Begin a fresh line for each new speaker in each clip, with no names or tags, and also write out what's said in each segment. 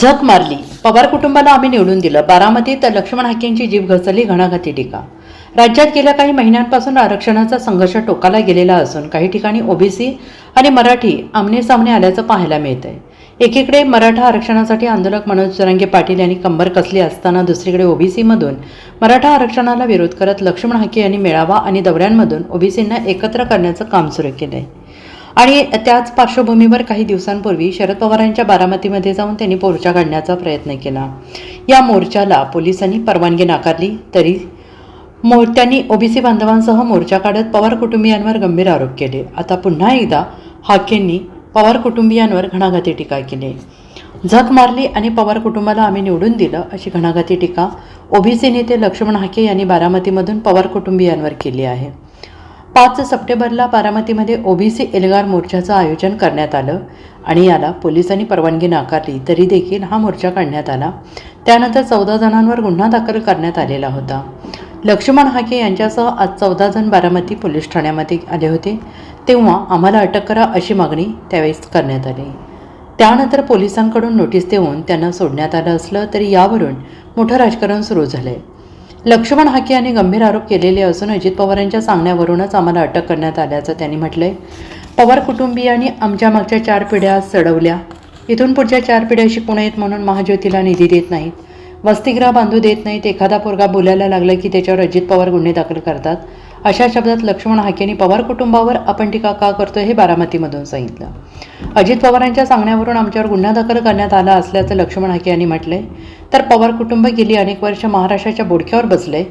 झक मारली. पवार कुटुंबाला आम्ही निवडून दिलं. बारामतीत लक्ष्मण हाकेंची जीभ घसरली घणाघाती टीका. राज्यात गेल्या काही महिन्यांपासून आरक्षणाचा संघर्ष टोकाला गेलेला असून काही ठिकाणी ओबीसी आणि मराठी आमने सामने आल्याचं पाहायला मिळत आहे एकीकडे मराठा आरक्षणासाठी आंदोलक मनोज जरांगे पाटील यांनी कंबर कसली असताना दुसरीकडे ओबीसीमधून मराठा आरक्षणाला विरोध करत लक्ष्मण हाके यांनी मेळावा आणि दौऱ्यांमधून ओबीसींना एकत्र करण्याचं काम सुरू केलं आहे आणि त्याच पार्श्वभूमीवर काही दिवसांपूर्वी शरद पवारांच्या बारामतीमध्ये जाऊन त्यांनी मोर्चा काढण्याचा प्रयत्न केला. या मोर्चाला पोलिसांनी परवानगी नाकारली तरी मोर त्यांनी ओबीसी बांधवांसह मोर्चा काढत पवार कुटुंबियांवर गंभीर आरोप केले. आता पुन्हा एकदा हाकेंनी पवार कुटुंबियांवर घणाघाती टीका केली. झक मारली आणि पवार कुटुंबाला आम्ही निवडून दिलं अशी घणाघाती टीका ओबीसी नेते लक्ष्मण हाके यांनी बारामतीमधून पवार कुटुंबियांवर केली आहे. पाच सप्टेंबरला बारामतीमध्ये ओबीसी एल्गार मोर्चाचं आयोजन करण्यात आलं आणि याला पोलिसांनी परवानगी नाकारली तरी देखील हा मोर्चा काढण्यात आला. त्यानंतर चौदा जणांवर गुन्हा दाखल करण्यात आलेला होता. लक्ष्मण हाके यांच्यासह आज चौदा जण बारामती पोलीस ठाण्यामध्ये आले होते. तेव्हा आम्हाला अटक करा अशी मागणी त्यावेळेस करण्यात आली. त्यानंतर पोलिसांकडून नोटीस देऊन त्यांना सोडण्यात आलं असलं तरी यावरून मोठं राजकारण सुरू झालं आहे लक्ष्मण हाके यांनी गंभीर आरोप केलेले असून अजित पवारांच्या सांगण्यावरूनच आम्हाला अटक करण्यात आल्याचं त्यांनी म्हटलंय. पवार कुटुंबियांनी आमच्या मागच्या चार पिढ्या सडवल्या. इथून पुढच्या चार पिढ्या शिकू नयेत म्हणून महाज्योतीला निधी देत नाहीत. वसतिगृह बांधू देत नाहीत. एखादा पोरगा बोलायला लागला की त्याच्यावर अजित पवार गुन्हे दाखल करतात. अशा शब्दात लक्ष्मण हाकेंनी पवार कुटुंबावर आपण टीका का करतो हे बारामतीमधून सांगितलं. अजित पवारांच्या सांगण्यावरून आमच्यावर गुन्हा दाखल करण्यात आला असल्याचं लक्ष्मण हाके यांनी म्हटलंय. तर पवार कुटुंब गेली अनेक वर्ष महाराष्ट्राच्या बोडक्यावर बसले.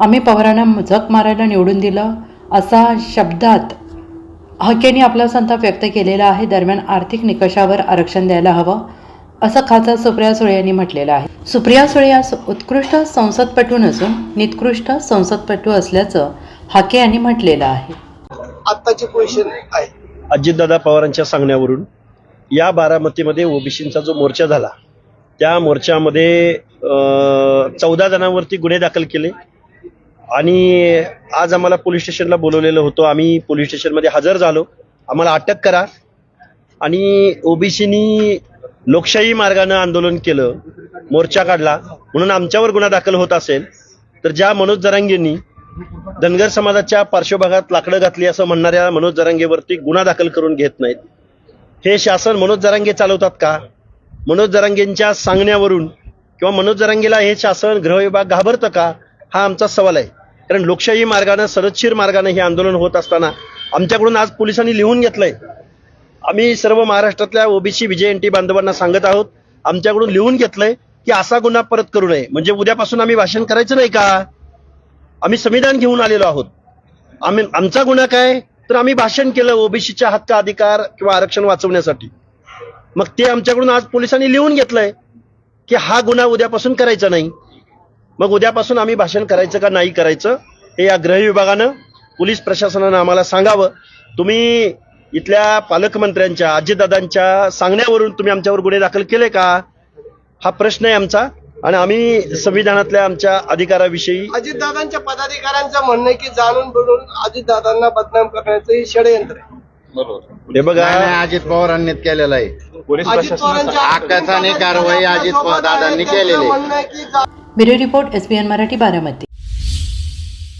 आम्ही पवारांना झक मारायला निवडून दिलं. असा शब्दात हाकेंनी आपला संताप व्यक्त केलेला आहे. दरम्यान आर्थिक निकषावर आरक्षण द्यायला हवं असं खासदार सुप्रिया सुळे यांनी म्हटलेलं आहे. सुप्रिया सुळे या उत्कृष्ट संसदपटू नसून निकृष्ट संसदपटू असल्याचं हाके यांनी म्हटलेलं आहे.
आत्ताची पोझिशन आहे.
अजितदादा पवारांच्या सांगण्यावरून या बारामतीमध्ये ओबीसींचा जो मोर्चा झाला त्या मोर्चामध्ये चौदा जणांवरती गुन्हे दाखल केले. आणि आज आम्हाला पोलीस स्टेशनला बोलवलेलं होतं. आम्ही पोलीस स्टेशनमध्ये हजर झालो. आम्हाला अटक करा. आणि ओबीसीनी लोकशाही मार्गानं आंदोलन केलं मोर्चा काढला. म्हणून आमच्यावर गुन्हा दाखल होत असेल. तर ज्या मनोज जरांगेंनी धनगर समाजाच्या पार्श्वभागात लाकडं घातली असं म्हणणाऱ्या मनोज जरांगेवरती गुन्हा दाखल करून घेत नाहीत. हे शासन मनोज जरांगे चालवतात का? मनोज जरांगेंच्या सांगण्यावरून किंवा मनोज जरांगेला हे शासन गृहविभाग घाबरतं का? हा आमचा सवाल आहे. कारण लोकशाही मार्गानं सरदशीर मार्गानं हे आंदोलन होत असताना आमच्याकडून आज पोलिसांनी लिहून घेतलंय. आम्ही सर्व महाराष्ट्रातल्या ओबीसी विजयंती बांधवांना सांगत आहोत आमच्याकडून लिहून घेतलंय की असा गुन्हा परत करू नये. म्हणजे उद्यापासून आम्ही भाषण करायचं नाही का? आम्ही संविधान घेऊन आलेलो आहोत. आम्ही आमचा गुन्हा काय? तर आम्ही भाषण केलं ओबीसीच्या हक्क अधिकार किंवा आरक्षण वाचवण्यासाठी. मग ते आमच्याकडून आज पोलिसांनी लिहून घेतलंय की हा गुन्हा उद्यापासून करायचा नाही. मग उद्यापासून आम्ही भाषण करायचं का नाही करायचं हे या गृह विभागानं पोलीस प्रशासनानं आम्हाला सांगावं. तुम्ही इथल्या पालकमंत्र्यांच्या अजितदादांच्या सांगण्यावरून तुम्ही आमच्यावर गुन्हे दाखल केले का? हा प्रश्न आहे आमचा. आणि आम्ही संविधानातल्या आमच्या अधिकाराविषयी
अजितदादांच्या पदाधिकाऱ्यांचं म्हणणं आहे की जाणून बुडून अजितदादांना बदनाम करण्याचं हे षडयंत्र आहे.
हे बघा.
नाही, अजित पवारांनी केलेलं आहे.
अजित पवारांच्या
हक्काचा आणि कारवाई अजित दादांनी केलेली आहे.
म्हणणं आहे की जा-
bureau report S Marathi Baramati.